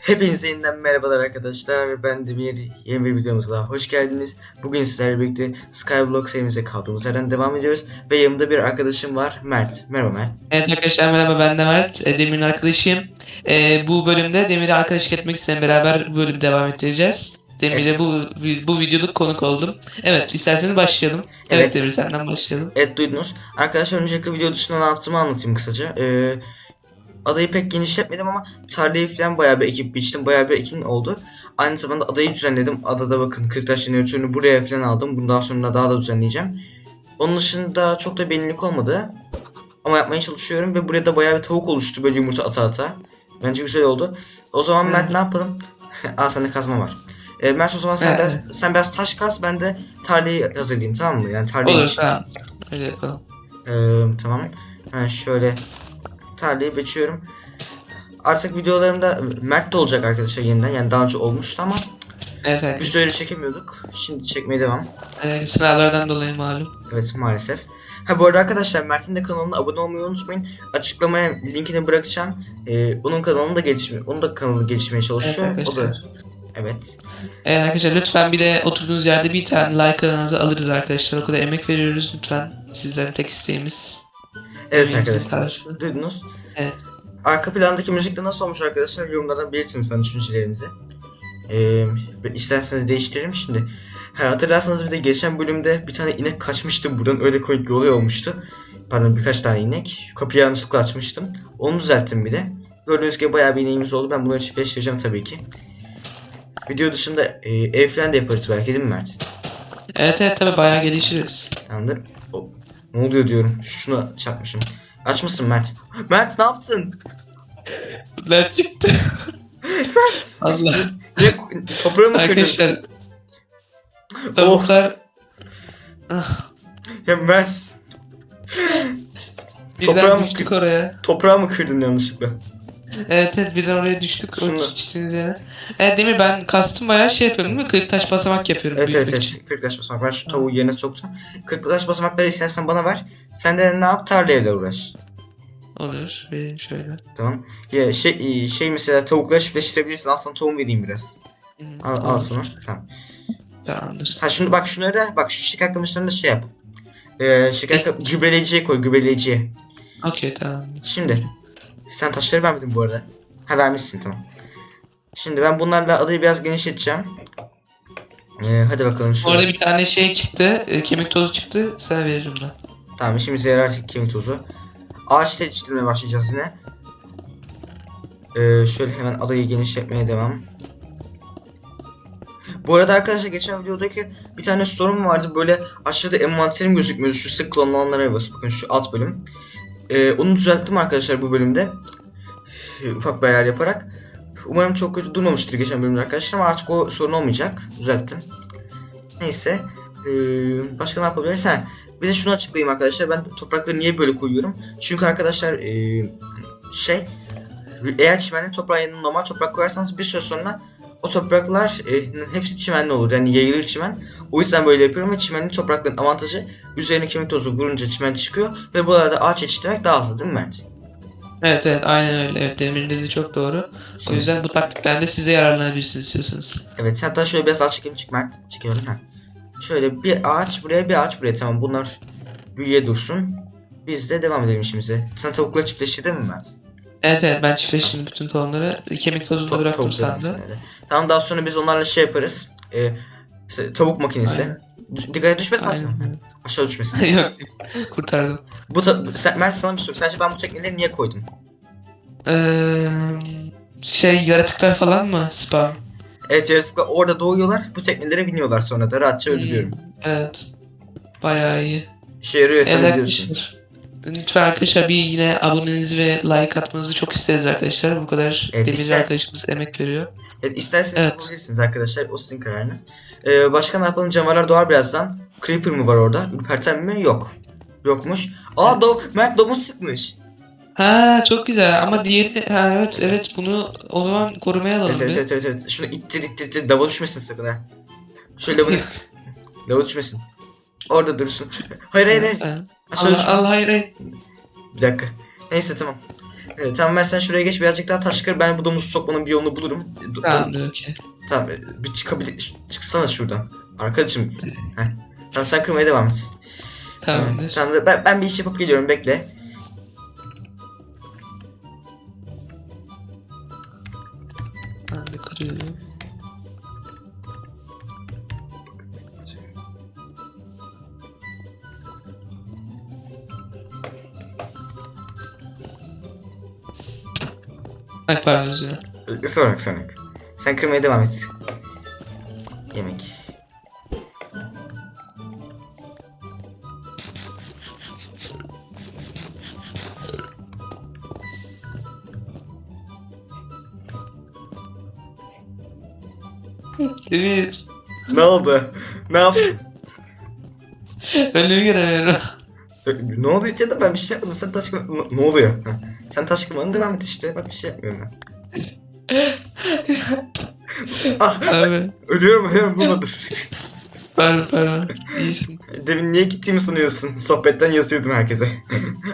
Hepinize yeniden merhabalar arkadaşlar. Ben Demir. Yeni bir videomuza hoş geldiniz. Bugün sizlerle birlikte Skyblock serimize kaldığımız yerden devam ediyoruz. Ve yanımda bir arkadaşım var. Mert. Merhaba Mert. Evet arkadaşlar merhaba ben de Mert. E, Demir'in arkadaşıyım. E, bu bölümde Demir'e arkadaşlık etmek için beraber bu bölümü devam ettireceğiz. Demir'e bu bu videoluk konuk oldum. Evet isterseniz başlayalım. Evet, Evet. Demir senden başlayalım. Evet duydunuz. Arkadaşlar öncelikle video dışında ne yaptığımı anlatayım kısaca. Ee, adayı pek genişletmedim ama tarlayı falan bayağı bir ekip biçtim. Bayağı bir ekin oldu. Aynı zamanda adayı düzenledim. Adada bakın Kırktaş jeneratörünü buraya falan aldım. Bundan sonra daha da düzenleyeceğim. Onun dışında çok da beğenilik olmadı. Ama yapmaya çalışıyorum ve buraya da bayağı bir tavuk oluştu böyle yumurta ata ata. Bence güzel oldu. O zaman Mert ne yapalım? Aa sende kazma var. Ee, Mert o zaman sen biraz, sen biraz taş kaz ben de tarlayı hazırlayayım tamam mı? Yani tarlayı Olur biçeyim. tamam. Öyle yapalım. Ee, tamam. Ben şöyle tarlayı biçiyorum. Artık videolarımda Mert de olacak arkadaşlar yeniden. Yani daha önce olmuştu ama Evet bir evet. süre çekemiyorduk. Şimdi çekmeye devam. E, sınavlardan dolayı malum. Evet maalesef. Ha bu arada arkadaşlar Mert'in de kanalına abone olmayı unutmayın. Açıklamaya linkini bırakacağım. Ee, onun kanalını da gelişme, onun da kanalı gelişmeye çalışıyor. Evet o da evet. Evet arkadaşlar lütfen bir de oturduğunuz yerde bir tane like kanalınızı alırız arkadaşlar. O kadar emek veriyoruz lütfen. Sizden tek isteğimiz. Evet Emeğimizin arkadaşlar. Duydunuz. Evet. Arka plandaki müzik de nasıl olmuş arkadaşlar? Yorumlardan belirtin lütfen düşüncelerinizi. Ee, isterseniz değiştiririm şimdi. Ha, hatırlarsanız bir de geçen bölümde bir tane inek kaçmıştı buradan öyle komik bir olay olmuştu. Pardon birkaç tane inek. Kapıyı yanlışlıkla açmıştım. Onu düzelttim bir de. Gördüğünüz gibi bayağı bir ineğimiz oldu. Ben bunları çiftleştireceğim tabii ki. Video dışında e, ev falan da yaparız belki değil mi Mert? Evet evet tabi bayağı gelişiriz. Tamamdır. O, ne oluyor diyorum. Şunu çakmışım. Aç mısın Mert? Mert ne yaptın? Ben çıktı. Allah. Ne, toprağı mı kırdın? Arkadaşlar. Tavuklar Ya Mert birden mı düştük oraya. toprağı mı kırdın yanlışlıkla? Evet evet birden oraya düştük. Şunu- üzerine. Evet Demir ben kastım bayağı şey yapıyorum değil mi? Kırık taş basamak yapıyorum. Evet evet büyütmek evet. için. 40 taş basamak. Ben şu tavuğu yerine soktum. 40 taş basamakları istersen bana ver. Sen de ne yap? Tarlayla uğraş. Olur. Vereyim şöyle. Tamam. Ya şey şey mesela tavukları çiftleştirebilirsin. Sana tohum vereyim biraz. Hı, Al, al olur. sana. Tamam. Tamamdır. Ha şunu bak şunları da bak şu şeker kamışlarını da şey yap. Ee, şeker ka- gübreleyiciye koy gübreleyiciye. Okey tamam. Şimdi sen taşları vermedin bu arada. Ha vermişsin tamam. Şimdi ben bunlarla adayı biraz genişleteceğim. Ee, hadi bakalım Bu şöyle. arada bir tane şey çıktı. e, Kemik tozu çıktı. Sana veririm ben. Tamam işimize yarar kemik tozu. Ağaç yetiştirmeye başlayacağız yine. Ee, şöyle hemen adayı genişletmeye devam. Bu arada arkadaşlar geçen videodaki bir tane sorun vardı. Böyle aşağıda envanterim gözükmüyordu. Şu sık kullanılanlara bas. Bakın şu alt bölüm. Ee, onu düzelttim arkadaşlar bu bölümde. Ufak bir ayar yaparak. Umarım çok kötü durmamıştır geçen bölümde arkadaşlar ama artık o sorun olmayacak. Düzelttim. Neyse. Ee, başka ne yapabiliriz? Ha, bir de şunu açıklayayım arkadaşlar. Ben toprakları niye böyle koyuyorum? Çünkü arkadaşlar ee, şey eğer çimenli toprağın yanına normal toprak koyarsanız bir süre sonra o topraklar e, hepsi çimenli olur. Yani yayılır çimen. O yüzden böyle yapıyorum ve çimenli toprakların avantajı üzerine kemik tozu vurunca çimen çıkıyor ve bu arada ağaç yetiştirmek daha hızlı değil mi Mert? Evet evet aynen öyle. Evet Demir'in dediği çok doğru. O yüzden bu taktikten de size yararlanabilirsiniz istiyorsanız. Evet hatta şöyle biraz ağaç çekeyim çık Mert. Çekiyorum ha. Şöyle bir ağaç buraya bir ağaç buraya tamam bunlar büyüye dursun. Biz de devam edelim işimize. Sen tavukla çiftleştirdin mi Mert? Evet evet ben çiftleştirdim bütün tohumları. Kemik tozunu da bıraktım sende. Tamam daha sonra biz onlarla şey yaparız. T- tavuk makinesi. Aynen. D- Dikkat et düşmesin. Aynen. Aşağı düşmesin. yok. Kurtardım. bu ta- sen, Mert sana bir soru. Sence ben bu tekneleri niye koydum? Ee, şey yaratıklar falan mı? Spam. Evet yaratıklar orada doğuyorlar. Bu teknelere biniyorlar sonra da rahatça öldürüyorum. Hmm, evet. Bayağı iyi. İşe yarıyor sen biliyorsun. Lütfen arkadaşlar bir yine abonenizi ve like atmanızı çok isteriz arkadaşlar. Bu kadar Evet, demir ister- arkadaşımız emek veriyor. Evet isterseniz Evet. yapabilirsiniz arkadaşlar. O sizin kararınız. Ee, başka ne yapalım? Canavarlar doğar birazdan. Creeper mı var orada? Ürperten mi? Yok. Yokmuş. Aa do Mert domuz çıkmış. Ha çok güzel ama diğeri ha evet evet bunu o zaman korumaya alalım Evet, evet, bir. evet, evet, evet. Şunu ittir ittir ittir. Dava düşmesin sakın ha. Şöyle bunu. Dava düşmesin. Orada dursun. Hayır hayır hayır. Aşağı Allah, düşme. Allah hayır hayır. Bir dakika. Neyse tamam. Evet, tamam ben sen şuraya geç birazcık daha taş kır. Ben bu domuzu sokmanın bir yolunu bulurum. Do- Tamamdır okey. Tamam e, bir çıkabilir çıksana şuradan. Arkadaşım. Heh. Tamam sen kırmaya devam et. Tamamdır. Tamam ben, ben bir iş yapıp geliyorum bekle. Ay pardon özür dilerim. E, Sonra sonra. Sen kırmaya devam et. Yemek. Demir. Ne oldu? Ne yaptın? Önümü göremiyorum. Ne oldu ya da ben bir şey yapmadım. Sen taş kırma... Ne, oluyor? Heh. Sen taş kırmana devam et işte. Bak bir şey yapmıyorum ben. ah Abi. ölüyorum ölüyorum bulma dur. Pardon pardon. İyisin. Demin niye gittiğimi sanıyorsun? Sohbetten yazıyordum herkese.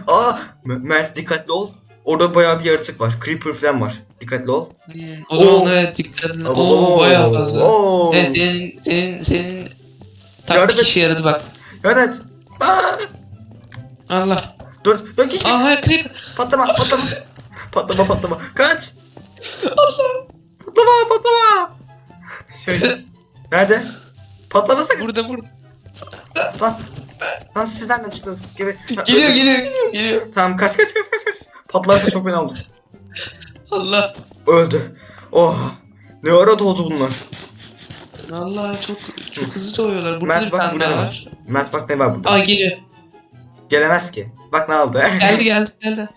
Aa M- Mert dikkatli ol. Orada bayağı bir yaratık var. Creeper falan var. Dikkatli ol. Hmm, o zaman Oo. onlara dikkat edin. Oo bayağı fazla. Oo. Evet senin senin senin Yardım taktik et. işe yaradı bak. Evet. Aa, Allah. dur dur geç. Aha creeper. Patlama patlama. patlama patlama. Kaç. Allah. Patlama patlama. Şöyle. Nerede? Patlama sakın. Burada burada. Lan. Lan siz nereden çıktınız? Gibi. Geliyor geliyor geliyor. Tamam kaç kaç kaç kaç kaç. Patlarsa çok fena olur. Allah. Öldü. Oh. Ne ara doğdu bunlar? Allah çok çok hızlı doğuyorlar. Burada Mert bir bak tane burada daha var. var? Mert bak ne var burada? Aa geliyor. Gelemez ki. Bak ne aldı. Geldi geldi geldi.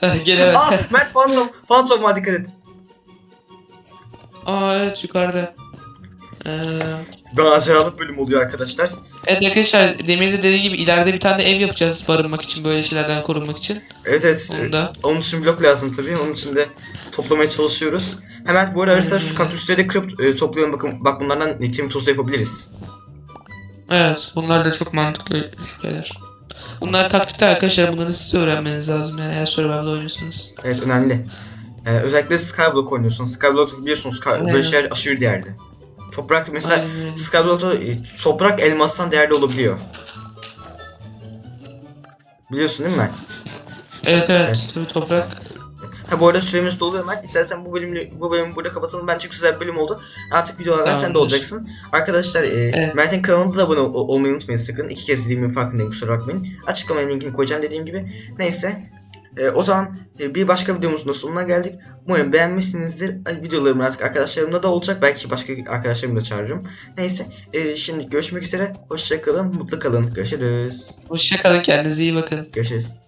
Heh, Gelemez. Aa Mert Phantom. Phantom var dikkat et. Aa evet yukarıda. Ee, Maceralı bölüm oluyor arkadaşlar. evet arkadaşlar Demir de dediği gibi ileride bir tane ev yapacağız barınmak için böyle şeylerden korunmak için. Evet evet. Onu da. Onun için blok lazım tabii. Onun için de toplamaya çalışıyoruz. Hemen bu arada arkadaşlar şu kaktüsleri de kırıp e, toplayalım. Bakın bak bunlardan nitrogen tozu yapabiliriz. Evet bunlar da çok mantıklı şeyler. Bunlar taktikte arkadaşlar bunları siz öğrenmeniz lazım yani eğer survival oynuyorsanız. Evet önemli. Yani özellikle Skyblock oynuyorsunuz. Skyblock biliyorsunuz Sky- Aynen. böyle şeyler aşırı değerli. Toprak mesela Aynen. Skyblock'ta e, toprak elmastan değerli olabiliyor. Biliyorsun değil mi Mert? Evet evet, Evet. tabii toprak. Ha bu arada süremiz doluyor Mert. İstersen bu bölümü bu bölümü burada kapatalım. Ben çünkü güzel bir bölüm oldu. Artık videolardan sen de olacaksın. Arkadaşlar e, Evet. Mert'in kanalına da abone ol- olmayı unutmayın sakın. İki kez dediğimin farkındayım kusura bakmayın. Açıklamaya linkini koyacağım dediğim gibi. Neyse. E, o zaman e, bir başka videomuzun da sonuna geldik. Umarım beğenmişsinizdir. Ay, Videolarım artık arkadaşlarımla da olacak. Belki başka arkadaşlarımı da çağırırım. Neyse. e, şimdi görüşmek üzere. Hoşçakalın. Mutlu kalın. Görüşürüz. Hoşçakalın kendinize iyi bakın. Görüşürüz.